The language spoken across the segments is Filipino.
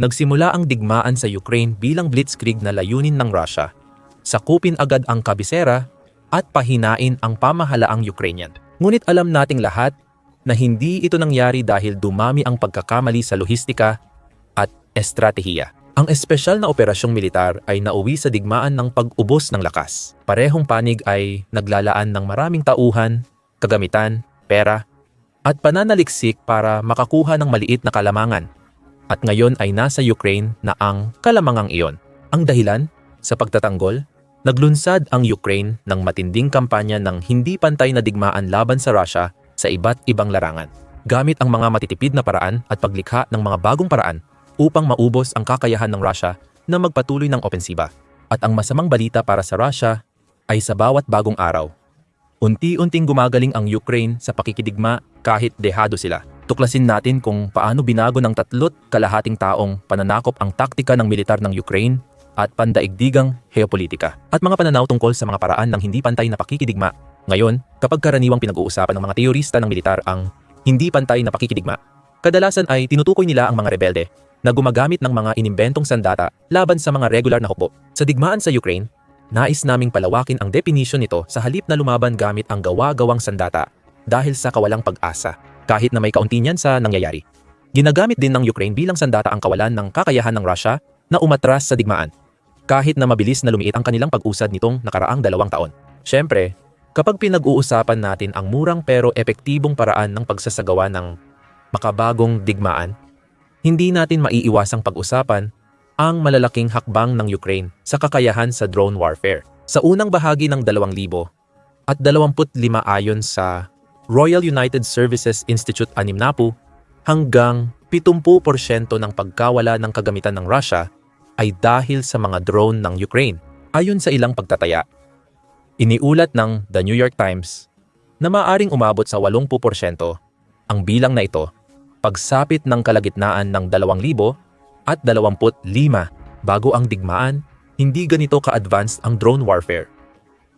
Nagsimula ang digmaan sa Ukraine bilang blitzkrieg na layunin ng Russia. Sakupin agad ang kabisera at pahinain ang pamahalaang Ukrainian. Ngunit alam nating lahat na hindi ito nangyari dahil dumami ang pagkakamali sa lohistika at estratehiya. Ang espesyal na operasyong militar ay nauwi sa digmaan ng pag-ubos ng lakas. Parehong panig ay naglalaan ng maraming tauhan, kagamitan, pera, at pananaliksik para makakuha ng maliit na kalamangan. At ngayon ay nasa Ukraine na ang kalamangang iyon. Ang dahilan sa pagtatanggol, naglunsad ang Ukraine ng matinding kampanya ng hindi pantay na digmaan laban sa Russia sa iba't ibang larangan. Gamit ang mga matitipid na paraan at paglikha ng mga bagong paraan upang maubos ang kakayahan ng Russia na magpatuloy ng opensiba. At ang masamang balita para sa Russia ay sa bawat bagong araw. Unti-unting gumagaling ang Ukraine sa pakikidigma kahit dehado sila. Tuklasin natin kung paano binago ng tatlot kalahating taong pananakop ang taktika ng militar ng Ukraine at pandaigdigang heopolitika at mga pananaw tungkol sa mga paraan ng hindi pantay na pakikidigma. Ngayon, kapag karaniwang pinag-uusapan ng mga teorista ng militar ang hindi pantay na pakikidigma, kadalasan ay tinutukoy nila ang mga rebelde na gumagamit ng mga inimbentong sandata laban sa mga regular na hukbo. Sa digmaan sa Ukraine, nais naming palawakin ang definition nito sa halip na lumaban gamit ang gawa-gawang sandata dahil sa kawalang pag-asa, kahit na may kaunti niyan sa nangyayari. Ginagamit din ng Ukraine bilang sandata ang kawalan ng kakayahan ng Russia na umatras sa digmaan, kahit na mabilis na lumiit ang kanilang pag-usad nitong nakaraang dalawang taon. Siyempre, kapag pinag-uusapan natin ang murang pero epektibong paraan ng pagsasagawa ng makabagong digmaan, hindi natin maiiwasang pag-usapan ang malalaking hakbang ng Ukraine sa kakayahan sa drone warfare. Sa unang bahagi ng 2,000 at 25 ayon sa Royal United Services Institute Animnapu, hanggang 70% ng pagkawala ng kagamitan ng Russia ay dahil sa mga drone ng Ukraine. Ayon sa ilang pagtataya, iniulat ng The New York Times na maaring umabot sa 80% ang bilang na ito pagsapit ng kalagitnaan ng 2,000 at 25 bago ang digmaan, hindi ganito ka-advanced ang drone warfare.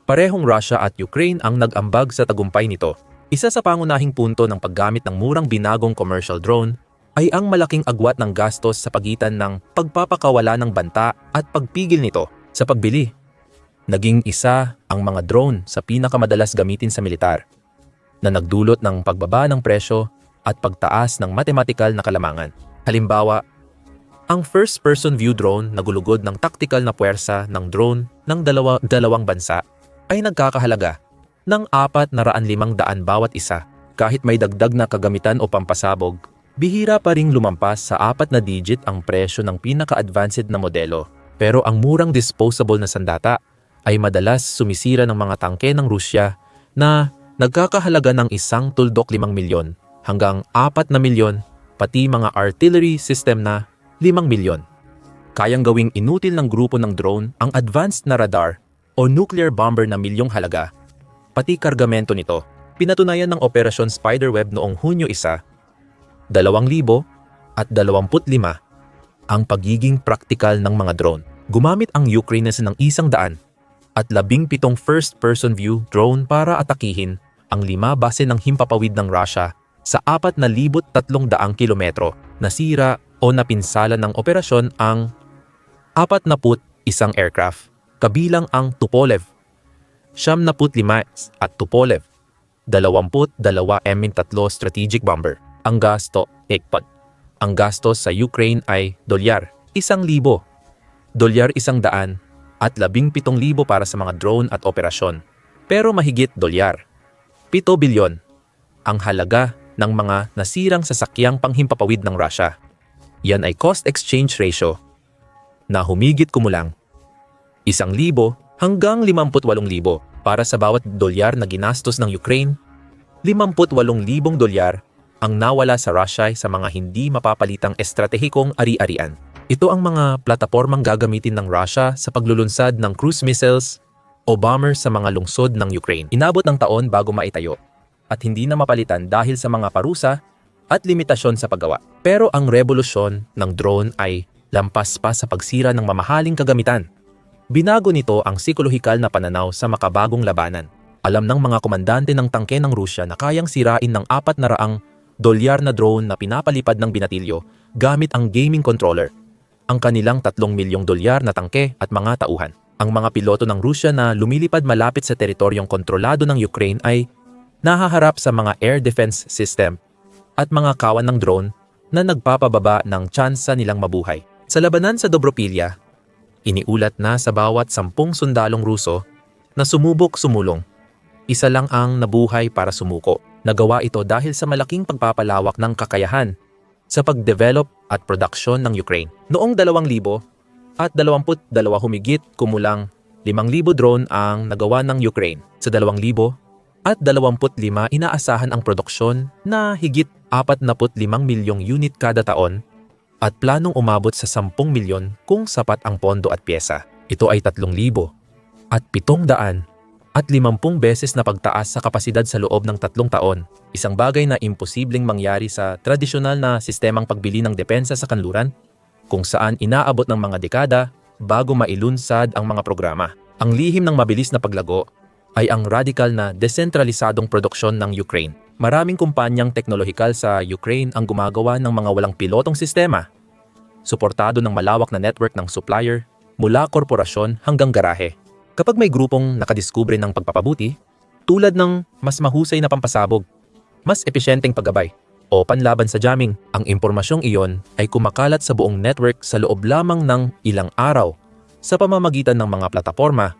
Parehong Russia at Ukraine ang nag-ambag sa tagumpay nito. Isa sa pangunahing punto ng paggamit ng murang binagong commercial drone ay ang malaking agwat ng gastos sa pagitan ng pagpapakawala ng banta at pagpigil nito sa pagbili. Naging isa ang mga drone sa pinakamadalas gamitin sa militar na nagdulot ng pagbaba ng presyo at pagtaas ng matematikal na kalamangan. Halimbawa, ang first-person view drone na gulugod ng taktikal na puwersa ng drone ng dalawa, dalawang bansa ay nagkakahalaga ng 4,500 bawat isa. Kahit may dagdag na kagamitan o pampasabog, bihira pa ring lumampas sa apat na digit ang presyo ng pinaka-advanced na modelo. Pero ang murang disposable na sandata ay madalas sumisira ng mga tangke ng Rusya na nagkakahalaga ng isang tuldok 5 milyon hanggang 4 na milyon, pati mga artillery system na 5 milyon. Kayang gawing inutil ng grupo ng drone ang advanced na radar o nuclear bomber na milyong halaga, pati kargamento nito. Pinatunayan ng Operasyon Spiderweb noong Hunyo 1, 2000 at 25 ang pagiging praktikal ng mga drone. Gumamit ang Ukraine ng isang daan at labing pitong first-person view drone para atakihin ang lima base ng himpapawid ng Russia sa 4,300 kilometro. Nasira o napinsala ng operasyon ang 41 aircraft, kabilang ang Tupolev, 75 at Tupolev, 22 M3 strategic bomber. Ang gasto, ekpad. Ang gastos sa Ukraine ay dolyar, 1,000, dolyar 100 at 17,000 para sa mga drone at operasyon. Pero mahigit dolyar, 7 bilyon ang halaga ng mga nasirang sasakyang panghimpapawid ng Russia. Yan ay cost exchange ratio na humigit kumulang 1,000 hanggang 58,000 para sa bawat dolyar na ginastos ng Ukraine. 58,000 dolyar ang nawala sa Russia sa mga hindi mapapalitang estratehikong ari-arian. Ito ang mga platapormang gagamitin ng Russia sa paglulunsad ng cruise missiles o bombers sa mga lungsod ng Ukraine. Inabot ng taon bago maitayo at hindi na mapalitan dahil sa mga parusa at limitasyon sa paggawa. Pero ang revolusyon ng drone ay lampas pa sa pagsira ng mamahaling kagamitan. Binago nito ang psikolohikal na pananaw sa makabagong labanan. Alam ng mga komandante ng tangke ng Rusya na kayang sirain ng apat na raang dolyar na drone na pinapalipad ng binatilyo gamit ang gaming controller. ang kanilang 3 milyong dolyar na tangke at mga tauhan. Ang mga piloto ng Rusya na lumilipad malapit sa teritoryong kontrolado ng Ukraine ay nahaharap sa mga air defense system at mga kawan ng drone na nagpapababa ng tsansa nilang mabuhay. Sa labanan sa Dobropilya, iniulat na sa bawat sampung sundalong Ruso na sumubok sumulong. Isa lang ang nabuhay para sumuko. Nagawa ito dahil sa malaking pagpapalawak ng kakayahan sa pagdevelop at produksyon ng Ukraine. Noong 2000 at 22 humigit kumulang 5,000 drone ang nagawa ng Ukraine. Sa 2,000 at 25 inaasahan ang produksyon na higit 45 milyong unit kada taon at planong umabot sa 10 milyon kung sapat ang pondo at pyesa. Ito ay 3,000 at 700 at 50 beses na pagtaas sa kapasidad sa loob ng tatlong taon. Isang bagay na imposibleng mangyari sa tradisyonal na sistemang pagbili ng depensa sa kanluran kung saan inaabot ng mga dekada bago mailunsad ang mga programa. Ang lihim ng mabilis na paglago ay ang radical na desentralisadong produksyon ng Ukraine. Maraming kumpanyang teknolohikal sa Ukraine ang gumagawa ng mga walang pilotong sistema. Suportado ng malawak na network ng supplier mula korporasyon hanggang garahe. Kapag may grupong nakadiskubre ng pagpapabuti, tulad ng mas mahusay na pampasabog, mas epesyenteng paggabay, o panlaban sa jamming, ang impormasyong iyon ay kumakalat sa buong network sa loob lamang ng ilang araw sa pamamagitan ng mga plataforma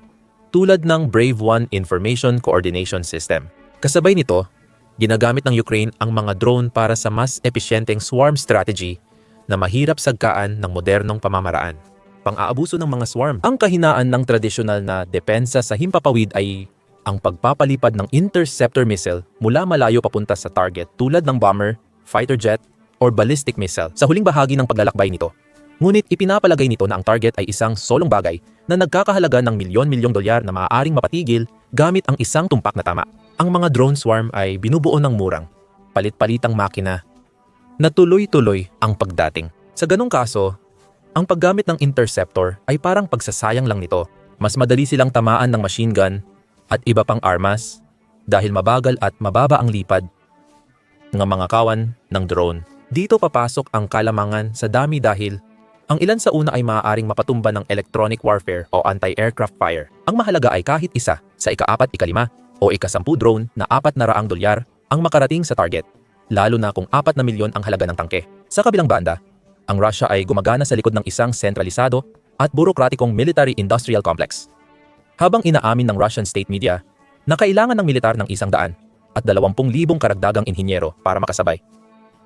tulad ng Brave One Information Coordination System. Kasabay nito, ginagamit ng Ukraine ang mga drone para sa mas epesyenteng swarm strategy na mahirap sagkaan ng modernong pamamaraan pang-aabuso ng mga swarm. Ang kahinaan ng tradisyonal na depensa sa himpapawid ay ang pagpapalipad ng interceptor missile mula malayo papunta sa target tulad ng bomber, fighter jet, or ballistic missile sa huling bahagi ng paglalakbay nito. Ngunit ipinapalagay nito na ang target ay isang solong bagay na nagkakahalaga ng milyon-milyong dolyar na maaaring mapatigil gamit ang isang tumpak na tama. Ang mga drone swarm ay binubuo ng murang, palit-palitang makina na tuloy-tuloy ang pagdating. Sa ganong kaso, ang paggamit ng interceptor ay parang pagsasayang lang nito. Mas madali silang tamaan ng machine gun at iba pang armas dahil mabagal at mababa ang lipad ng mga kawan ng drone. Dito papasok ang kalamangan sa dami dahil ang ilan sa una ay maaaring mapatumba ng electronic warfare o anti-aircraft fire. Ang mahalaga ay kahit isa sa ikaapat, ikalima o ikasampu drone na apat na raang dolyar ang makarating sa target, lalo na kung apat na milyon ang halaga ng tangke. Sa kabilang banda, ang Russia ay gumagana sa likod ng isang sentralisado at burokratikong military-industrial complex. Habang inaamin ng Russian state media na kailangan ng militar ng isang daan at 20,000 karagdagang inhinyero para makasabay.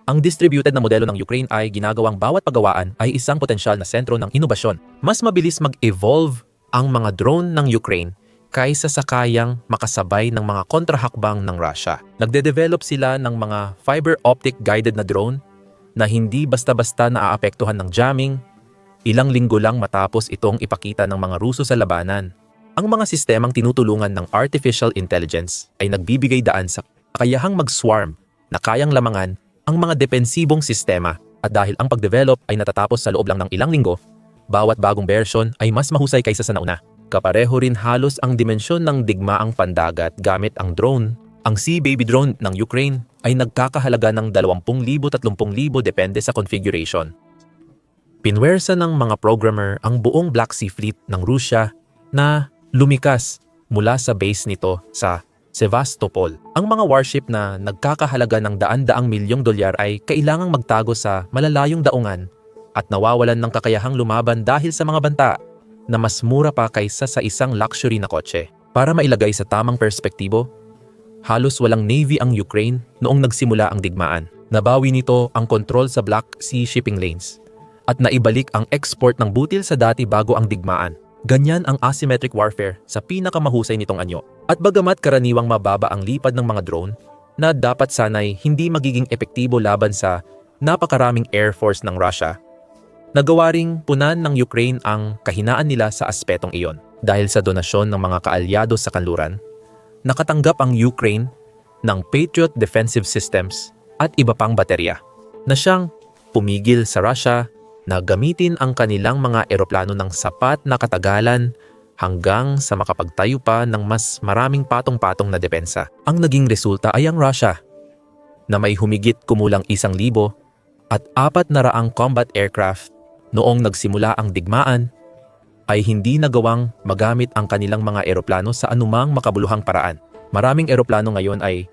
Ang distributed na modelo ng Ukraine ay ginagawang bawat paggawaan ay isang potensyal na sentro ng inobasyon. Mas mabilis mag-evolve ang mga drone ng Ukraine kaysa sa kayang makasabay ng mga kontrahakbang ng Russia. Nagde-develop sila ng mga fiber optic guided na drone na hindi basta-basta naaapektuhan ng jamming, ilang linggo lang matapos itong ipakita ng mga Ruso sa labanan. Ang mga sistemang tinutulungan ng artificial intelligence ay nagbibigay daan sa kakayahang mag-swarm na kayang lamangan ang mga depensibong sistema at dahil ang pagdevelop ay natatapos sa loob lang ng ilang linggo, bawat bagong version ay mas mahusay kaysa sa nauna. Kapareho rin halos ang dimensyon ng digmaang pandagat gamit ang drone ang Sea Baby drone ng Ukraine ay nagkakahalaga ng 20,000-30,000 depende sa configuration. Pinwersa ng mga programmer ang buong Black Sea Fleet ng Rusya na lumikas mula sa base nito sa Sevastopol. Ang mga warship na nagkakahalaga ng daan-daang milyong dolyar ay kailangang magtago sa malalayong daungan at nawawalan ng kakayahang lumaban dahil sa mga banta na mas mura pa kaysa sa isang luxury na kotse. Para mailagay sa tamang perspektibo, halos walang navy ang Ukraine noong nagsimula ang digmaan. Nabawi nito ang kontrol sa Black Sea shipping lanes at naibalik ang export ng butil sa dati bago ang digmaan. Ganyan ang asymmetric warfare sa pinakamahusay nitong anyo. At bagamat karaniwang mababa ang lipad ng mga drone, na dapat sanay hindi magiging epektibo laban sa napakaraming air force ng Russia, nagawa ring punan ng Ukraine ang kahinaan nila sa aspetong iyon. Dahil sa donasyon ng mga kaalyado sa kanluran, nakatanggap ang Ukraine ng Patriot Defensive Systems at iba pang baterya na siyang pumigil sa Russia na gamitin ang kanilang mga eroplano ng sapat na katagalan hanggang sa makapagtayo pa ng mas maraming patong-patong na depensa. Ang naging resulta ay ang Russia na may humigit kumulang isang libo at apat na raang combat aircraft noong nagsimula ang digmaan ay hindi nagawang magamit ang kanilang mga eroplano sa anumang makabuluhang paraan. Maraming eroplano ngayon ay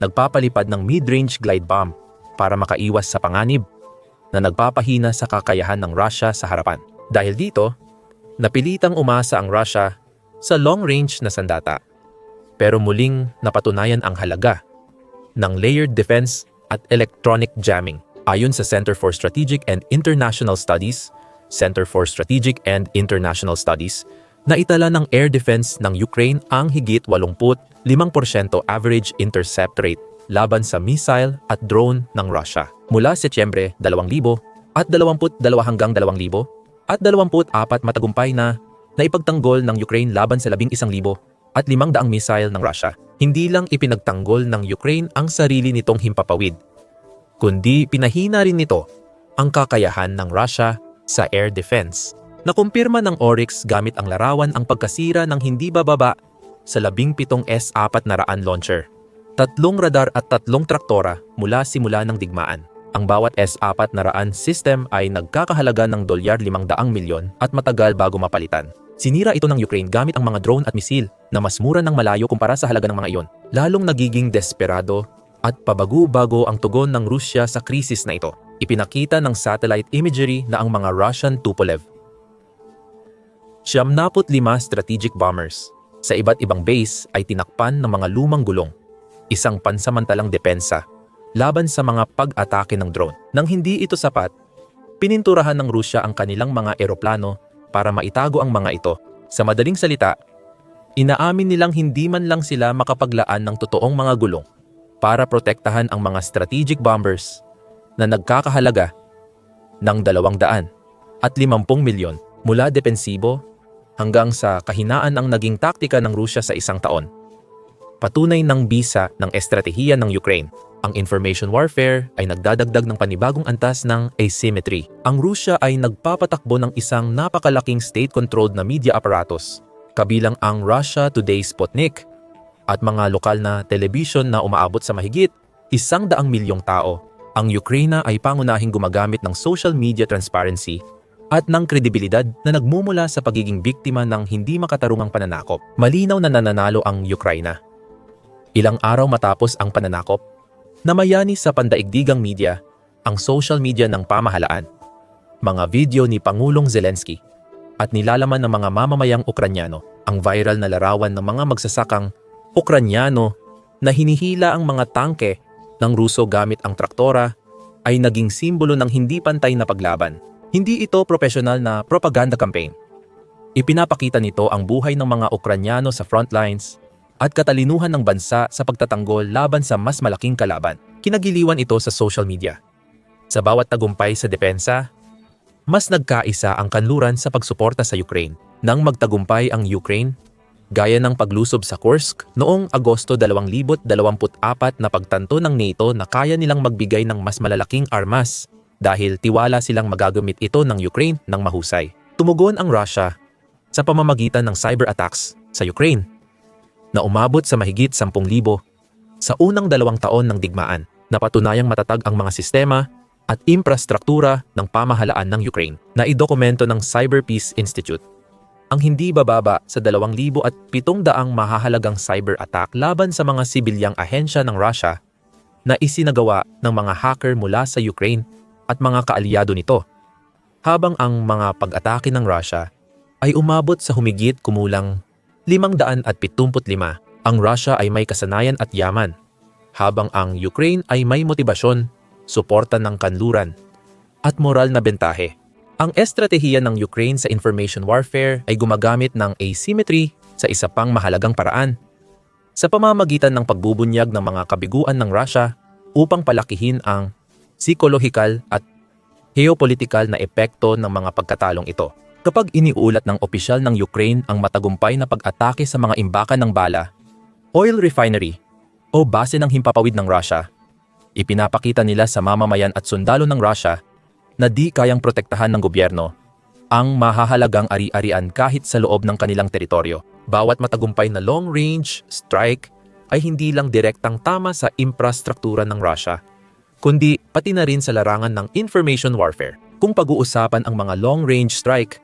nagpapalipad ng mid-range glide bomb para makaiwas sa panganib na nagpapahina sa kakayahan ng Russia sa harapan. Dahil dito, napilitang umasa ang Russia sa long-range na sandata. Pero muling napatunayan ang halaga ng layered defense at electronic jamming. Ayon sa Center for Strategic and International Studies, Center for Strategic and International Studies, naitala ng air defense ng Ukraine ang higit 85% average intercept rate laban sa missile at drone ng Russia. Mula Setyembre 2000 at 22 hanggang 2000 at 24 matagumpay na naipagtanggol ng Ukraine laban sa 11,000 at 500 missile ng Russia. Hindi lang ipinagtanggol ng Ukraine ang sarili nitong himpapawid, kundi pinahina rin nito ang kakayahan ng Russia sa air defense. Nakumpirma ng Oryx gamit ang larawan ang pagkasira ng hindi bababa sa 17 S-400 launcher. Tatlong radar at tatlong traktora mula simula ng digmaan. Ang bawat S-400 system ay nagkakahalaga ng dolyar 500 milyon at matagal bago mapalitan. Sinira ito ng Ukraine gamit ang mga drone at misil na mas mura ng malayo kumpara sa halaga ng mga iyon. Lalong nagiging desperado at pabago-bago ang tugon ng Rusya sa krisis na ito. Ipinakita ng satellite imagery na ang mga Russian Tupolev. 75 strategic bombers sa iba't ibang base ay tinakpan ng mga lumang gulong, isang pansamantalang depensa laban sa mga pag-atake ng drone. Nang hindi ito sapat, pininturahan ng Rusya ang kanilang mga eroplano para maitago ang mga ito. Sa madaling salita, inaamin nilang hindi man lang sila makapaglaan ng totoong mga gulong para protektahan ang mga strategic bombers na nagkakahalaga ng 200 at 50 milyon mula depensibo hanggang sa kahinaan ang naging taktika ng Rusya sa isang taon. Patunay ng bisa ng estratehiya ng Ukraine. Ang information warfare ay nagdadagdag ng panibagong antas ng asymmetry. Ang Rusya ay nagpapatakbo ng isang napakalaking state-controlled na media apparatus, kabilang ang Russia Today Sputnik at mga lokal na television na umaabot sa mahigit isang daang milyong tao. Ang Ukraine ay pangunahing gumagamit ng social media transparency at ng kredibilidad na nagmumula sa pagiging biktima ng hindi makatarungang pananakop. Malinaw na nananalo ang Ukraine. Ilang araw matapos ang pananakop, namayani sa pandaigdigang media ang social media ng pamahalaan, mga video ni Pangulong Zelensky at nilalaman ng mga mamamayang Ukranyano ang viral na larawan ng mga magsasakang Ukranyano na hinihila ang mga tangke ng Ruso gamit ang traktora ay naging simbolo ng hindi pantay na paglaban. Hindi ito profesional na propaganda campaign. Ipinapakita nito ang buhay ng mga Ukranyano sa frontlines at katalinuhan ng bansa sa pagtatanggol laban sa mas malaking kalaban. Kinagiliwan ito sa social media. Sa bawat tagumpay sa depensa, mas nagkaisa ang kanluran sa pagsuporta sa Ukraine. Nang magtagumpay ang Ukraine, gaya ng paglusob sa Kursk noong Agosto 2024 na pagtanto ng NATO na kaya nilang magbigay ng mas malalaking armas dahil tiwala silang magagamit ito ng Ukraine ng mahusay. Tumugon ang Russia sa pamamagitan ng cyber attacks sa Ukraine na umabot sa mahigit 10,000 sa unang dalawang taon ng digmaan. Napatunayang matatag ang mga sistema at infrastruktura ng pamahalaan ng Ukraine na idokumento ng Cyber Peace Institute. Ang hindi bababa sa 2,700 mahahalagang cyber attack laban sa mga sibilyang ahensya ng Russia na isinagawa ng mga hacker mula sa Ukraine at mga kaalyado nito. Habang ang mga pag-atake ng Russia ay umabot sa humigit kumulang 575, ang Russia ay may kasanayan at yaman, habang ang Ukraine ay may motibasyon, suporta ng kanluran, at moral na bentahe. Ang estratehiya ng Ukraine sa information warfare ay gumagamit ng asymmetry sa isa pang mahalagang paraan. Sa pamamagitan ng pagbubunyag ng mga kabiguan ng Russia upang palakihin ang psikolohikal at geopolitikal na epekto ng mga pagkatalong ito. Kapag iniulat ng opisyal ng Ukraine ang matagumpay na pag-atake sa mga imbakan ng bala, oil refinery, o base ng himpapawid ng Russia, ipinapakita nila sa mamamayan at sundalo ng Russia na di kayang protektahan ng gobyerno ang mahahalagang ari-arian kahit sa loob ng kanilang teritoryo. Bawat matagumpay na long-range strike ay hindi lang direktang tama sa infrastruktura ng Russia, kundi pati na rin sa larangan ng information warfare. Kung pag-uusapan ang mga long-range strike,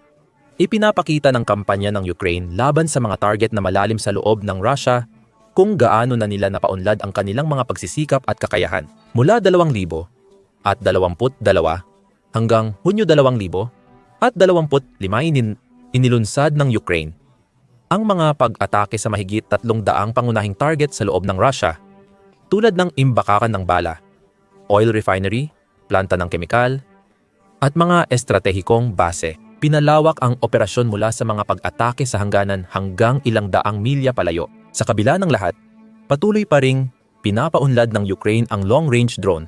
ipinapakita ng kampanya ng Ukraine laban sa mga target na malalim sa loob ng Russia kung gaano na nila napaunlad ang kanilang mga pagsisikap at kakayahan. Mula 2,000 at 22 hanggang Hunyo 2,000 at 25 inin inilunsad ng Ukraine ang mga pag-atake sa mahigit 300 pangunahing target sa loob ng Russia tulad ng imbakakan ng bala, oil refinery, planta ng kemikal, at mga estratehikong base. Pinalawak ang operasyon mula sa mga pag-atake sa hangganan hanggang ilang daang milya palayo. Sa kabila ng lahat, patuloy pa ring pinapaunlad ng Ukraine ang long-range drone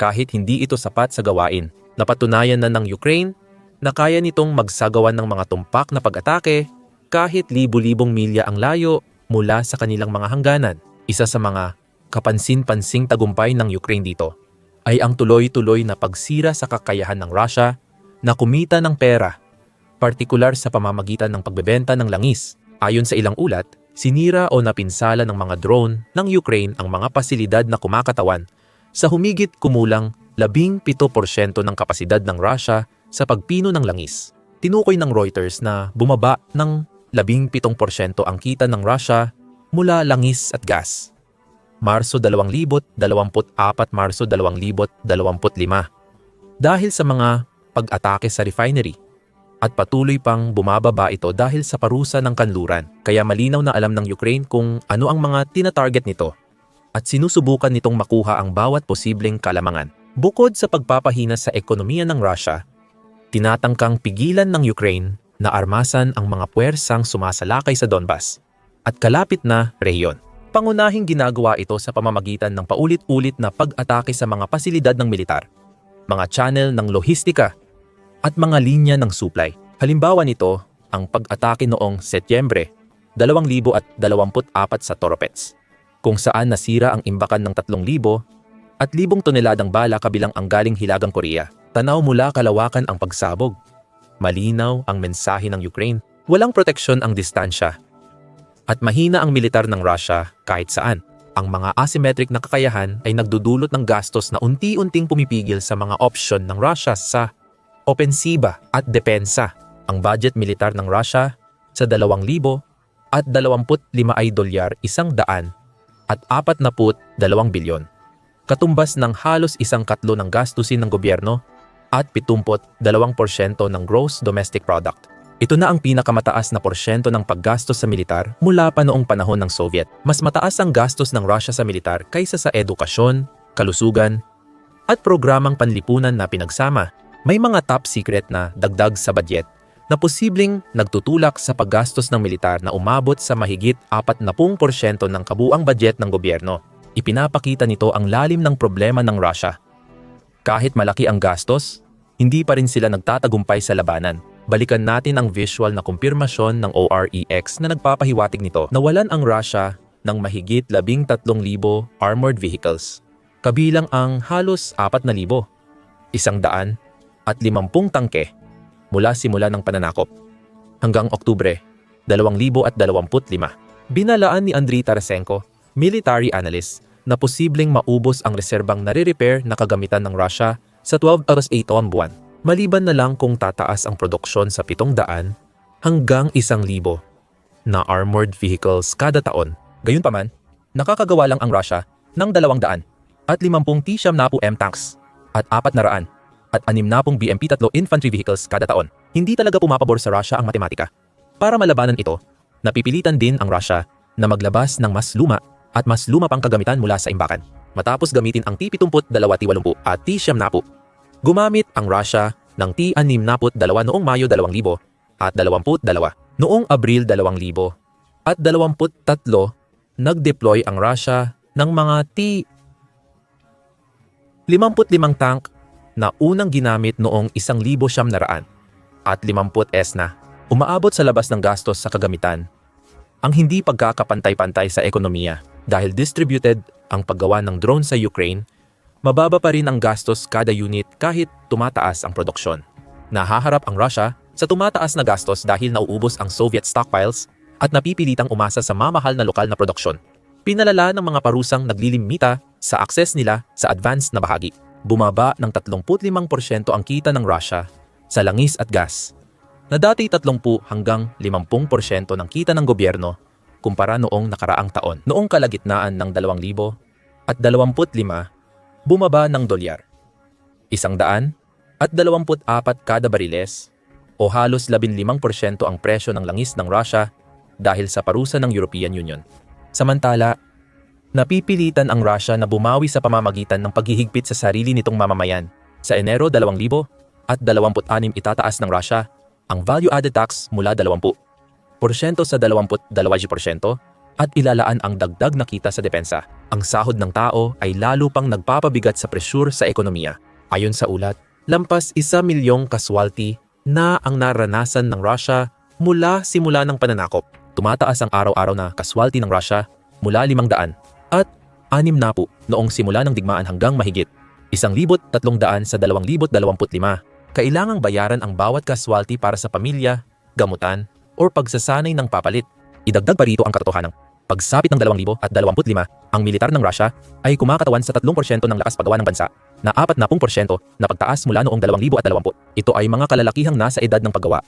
kahit hindi ito sapat sa gawain. Napatunayan na ng Ukraine na kaya nitong magsagawan ng mga tumpak na pag-atake kahit libu-libong milya ang layo mula sa kanilang mga hangganan. Isa sa mga kapansin-pansing tagumpay ng Ukraine dito ay ang tuloy-tuloy na pagsira sa kakayahan ng Russia na kumita ng pera, partikular sa pamamagitan ng pagbebenta ng langis. Ayon sa ilang ulat, sinira o napinsala ng mga drone ng Ukraine ang mga pasilidad na kumakatawan sa humigit kumulang 17% ng kapasidad ng Russia sa pagpino ng langis. Tinukoy ng Reuters na bumaba ng 17% ang kita ng Russia mula langis at gas. Marso 2024, Marso 2025. Dahil sa mga pag-atake sa refinery at patuloy pang bumababa ito dahil sa parusa ng kanluran. Kaya malinaw na alam ng Ukraine kung ano ang mga tinatarget nito at sinusubukan nitong makuha ang bawat posibleng kalamangan. Bukod sa pagpapahina sa ekonomiya ng Russia, tinatangkang pigilan ng Ukraine na armasan ang mga puwersang sumasalakay sa Donbas at kalapit na rehiyon. Pangunahing ginagawa ito sa pamamagitan ng paulit-ulit na pag-atake sa mga pasilidad ng militar, mga channel ng lohistika, at mga linya ng supply. Halimbawa nito, ang pag-atake noong Setyembre 2024 sa Toropets, kung saan nasira ang imbakan ng 3,000 at libong toneladang bala kabilang ang galing Hilagang Korea. Tanaw mula kalawakan ang pagsabog Malinaw ang mensahe ng Ukraine. Walang proteksyon ang distansya. At mahina ang militar ng Russia kahit saan. Ang mga asymmetric na kakayahan ay nagdudulot ng gastos na unti-unting pumipigil sa mga opsyon ng Russia sa opensiba at depensa. Ang budget militar ng Russia sa 2,000 at 25 ay dolyar isang daan at 42 bilyon. Katumbas ng halos isang katlo ng gastusin ng gobyerno at 72% ng gross domestic product. Ito na ang pinakamataas na porsyento ng paggastos sa militar mula pa noong panahon ng Soviet. Mas mataas ang gastos ng Russia sa militar kaysa sa edukasyon, kalusugan, at programang panlipunan na pinagsama. May mga top secret na dagdag sa budget na posibleng nagtutulak sa paggastos ng militar na umabot sa mahigit 40% ng kabuang budget ng gobyerno. Ipinapakita nito ang lalim ng problema ng Russia. Kahit malaki ang gastos, hindi pa rin sila nagtatagumpay sa labanan. Balikan natin ang visual na kumpirmasyon ng OREX na nagpapahiwatig nito na walan ang Russia ng mahigit 13,000 armored vehicles, kabilang ang halos 4,000, isang daan at 50 tangke mula simula ng pananakop hanggang Oktubre 2025. Binalaan ni Andriy Tarasenko, military analyst, na posibleng maubos ang reserbang nare-repair na kagamitan ng Russia sa 12 oras 8 on buwan. Maliban na lang kung tataas ang produksyon sa 700 hanggang 1,000 na armored vehicles kada taon. Gayunpaman, nakakagawa lang ang Russia ng 200 at 50 T-Sham Napu M tanks at 400 at 60 BMP-3 infantry vehicles kada taon. Hindi talaga pumapabor sa Russia ang matematika. Para malabanan ito, napipilitan din ang Russia na maglabas ng mas luma at mas luma pang kagamitan mula sa imbakan matapos gamitin ang T-70-80 at T-70. Gumamit ang Russia ng T-62 noong Mayo 2000 at 22. Noong Abril 2000 at 23, nag-deploy ang Russia ng mga T-55 tank na unang ginamit noong 1,700 at 50 S na. Umaabot sa labas ng gastos sa kagamitan ang hindi pagkakapantay-pantay sa ekonomiya dahil distributed ang paggawa ng drone sa Ukraine, mababa pa rin ang gastos kada unit kahit tumataas ang produksyon. Nahaharap ang Russia sa tumataas na gastos dahil nauubos ang Soviet stockpiles at napipilitang umasa sa mamahal na lokal na produksyon. Pinalala ng mga parusang naglilimita sa akses nila sa advanced na bahagi. Bumaba ng 35% ang kita ng Russia sa langis at gas, na dati 30 hanggang 50% ng kita ng gobyerno kumpara noong nakaraang taon. Noong kalagitnaan ng 2000 at 25, bumaba ng dolyar. Isang daan at 24 kada bariles o halos 15% ang presyo ng langis ng Russia dahil sa parusa ng European Union. Samantala, napipilitan ang Russia na bumawi sa pamamagitan ng paghihigpit sa sarili nitong mamamayan. Sa Enero 2000 at 26 itataas ng Russia ang value-added tax mula 20% sa 22% at ilalaan ang dagdag na kita sa depensa. Ang sahod ng tao ay lalo pang nagpapabigat sa presyur sa ekonomiya. Ayon sa ulat, lampas isa milyong kaswalty na ang naranasan ng Russia mula simula ng pananakop. Tumataas ang araw-araw na kaswalty ng Russia mula 500 at 6 na po noong simula ng digmaan hanggang mahigit 1,300 sa 2025. Kailangang bayaran ang bawat kaswalty para sa pamilya, gamutan, or pagsasanay ng papalit. Idagdag pa rito ang katotohanan. Pagsapit ng 2025, ang militar ng Russia ay kumakatawan sa 3% ng lakas paggawa ng bansa na 40% na pagtaas mula noong 2020. Ito ay mga kalalakihang nasa edad ng paggawa.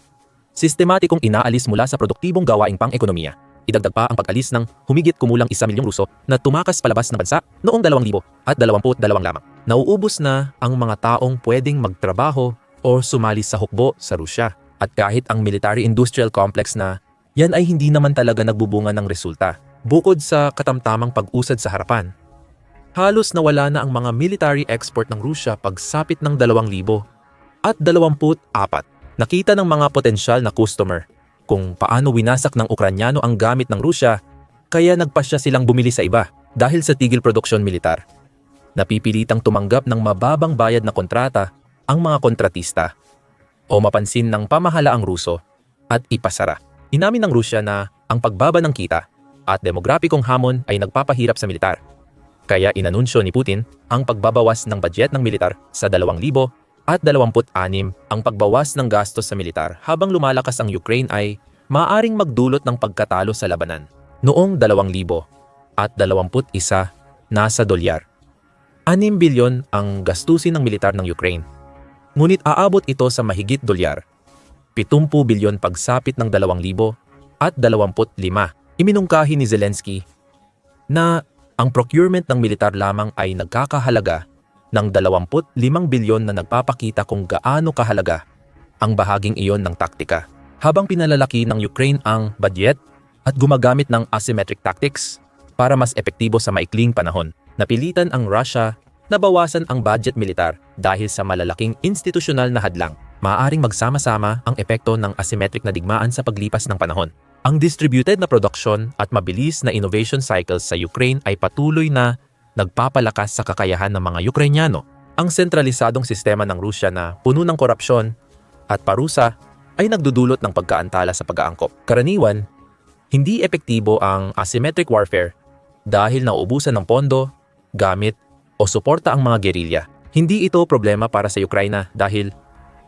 Sistematikong inaalis mula sa produktibong gawaing pang-ekonomiya. Idagdag pa ang pag-alis ng humigit kumulang isa milyong Ruso na tumakas palabas ng bansa noong 2000 at 22 lamang. Nauubos na ang mga taong pwedeng magtrabaho o sumali sa hukbo sa Rusya. At kahit ang military-industrial complex na yan ay hindi naman talaga nagbubunga ng resulta. Bukod sa katamtamang pag-usad sa harapan, halos nawala na ang mga military export ng Rusya pagsapit ng 2,000 at 24. Nakita ng mga potensyal na customer kung paano winasak ng Ukranyano ang gamit ng Rusya kaya nagpasya silang bumili sa iba dahil sa tigil produksyon militar. Napipilitang tumanggap ng mababang bayad na kontrata ang mga kontratista o mapansin ng pamahalaang Ruso at ipasara. Inamin ng Rusya na ang pagbaba ng kita at demograpikong hamon ay nagpapahirap sa militar. Kaya inanunsyo ni Putin ang pagbabawas ng budget ng militar sa 2,000 at 26 ang pagbawas ng gastos sa militar habang lumalakas ang Ukraine ay maaring magdulot ng pagkatalo sa labanan. Noong 2,000 at 21 nasa dolyar. 6 bilyon ang gastusin ng militar ng Ukraine Ngunit aabot ito sa mahigit dolyar. 70 bilyon pagsapit ng 2,000 at 25. Iminungkahi ni Zelensky na ang procurement ng militar lamang ay nagkakahalaga ng 25 bilyon na nagpapakita kung gaano kahalaga ang bahaging iyon ng taktika. Habang pinalalaki ng Ukraine ang budget at gumagamit ng asymmetric tactics para mas epektibo sa maikling panahon, napilitan ang Russia nabawasan ang budget militar dahil sa malalaking institusyonal na hadlang. Maaaring magsama-sama ang epekto ng asymmetric na digmaan sa paglipas ng panahon. Ang distributed na production at mabilis na innovation cycles sa Ukraine ay patuloy na nagpapalakas sa kakayahan ng mga Ukrainyano. Ang sentralisadong sistema ng Rusya na puno ng korupsyon at parusa ay nagdudulot ng pagkaantala sa pag-aangkop. Karaniwan, hindi epektibo ang asymmetric warfare dahil nauubusan ng pondo, gamit o suporta ang mga gerilya. Hindi ito problema para sa Ukraina dahil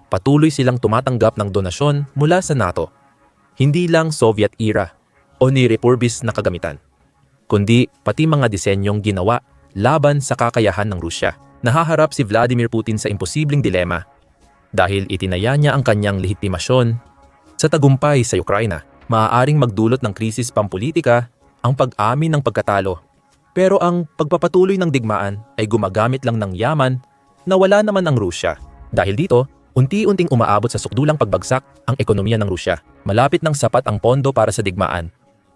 patuloy silang tumatanggap ng donasyon mula sa NATO. Hindi lang Soviet era o ni refurbished na kagamitan, kundi pati mga disenyong ginawa laban sa kakayahan ng Rusya. Nahaharap si Vladimir Putin sa imposibleng dilema dahil itinaya niya ang kanyang lehitimasyon sa tagumpay sa Ukraina. Maaaring magdulot ng krisis pampolitika ang pag-amin ng pagkatalo pero ang pagpapatuloy ng digmaan ay gumagamit lang ng yaman na wala naman ang Rusya. Dahil dito, unti-unting umaabot sa sukdulang pagbagsak ang ekonomiya ng Rusya. Malapit ng sapat ang pondo para sa digmaan.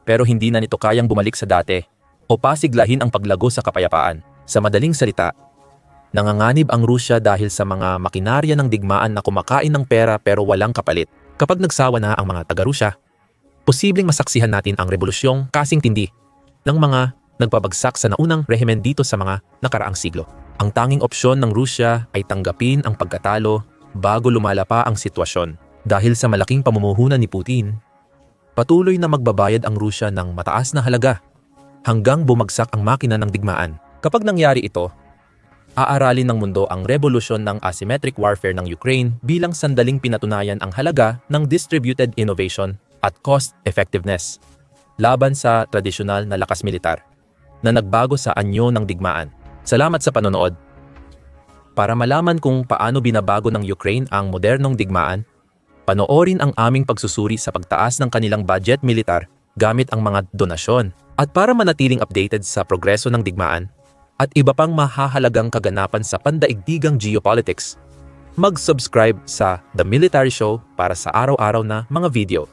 Pero hindi na nito kayang bumalik sa dati o pasiglahin ang paglago sa kapayapaan. Sa madaling salita, nanganganib ang Rusya dahil sa mga makinarya ng digmaan na kumakain ng pera pero walang kapalit. Kapag nagsawa na ang mga taga-Rusya, posibleng masaksihan natin ang revolusyong kasing tindi ng mga nagpabagsak sa naunang rehimen dito sa mga nakaraang siglo. Ang tanging opsyon ng Rusya ay tanggapin ang pagkatalo bago lumala pa ang sitwasyon. Dahil sa malaking pamumuhunan ni Putin, patuloy na magbabayad ang Rusya ng mataas na halaga hanggang bumagsak ang makina ng digmaan. Kapag nangyari ito, aaralin ng mundo ang revolusyon ng asymmetric warfare ng Ukraine bilang sandaling pinatunayan ang halaga ng distributed innovation at cost effectiveness laban sa tradisyonal na lakas militar na nagbago sa anyo ng digmaan. Salamat sa panonood. Para malaman kung paano binabago ng Ukraine ang modernong digmaan, panoorin ang aming pagsusuri sa pagtaas ng kanilang budget militar gamit ang mga donasyon. At para manatiling updated sa progreso ng digmaan at iba pang mahahalagang kaganapan sa pandaigdigang geopolitics, mag-subscribe sa The Military Show para sa araw-araw na mga video.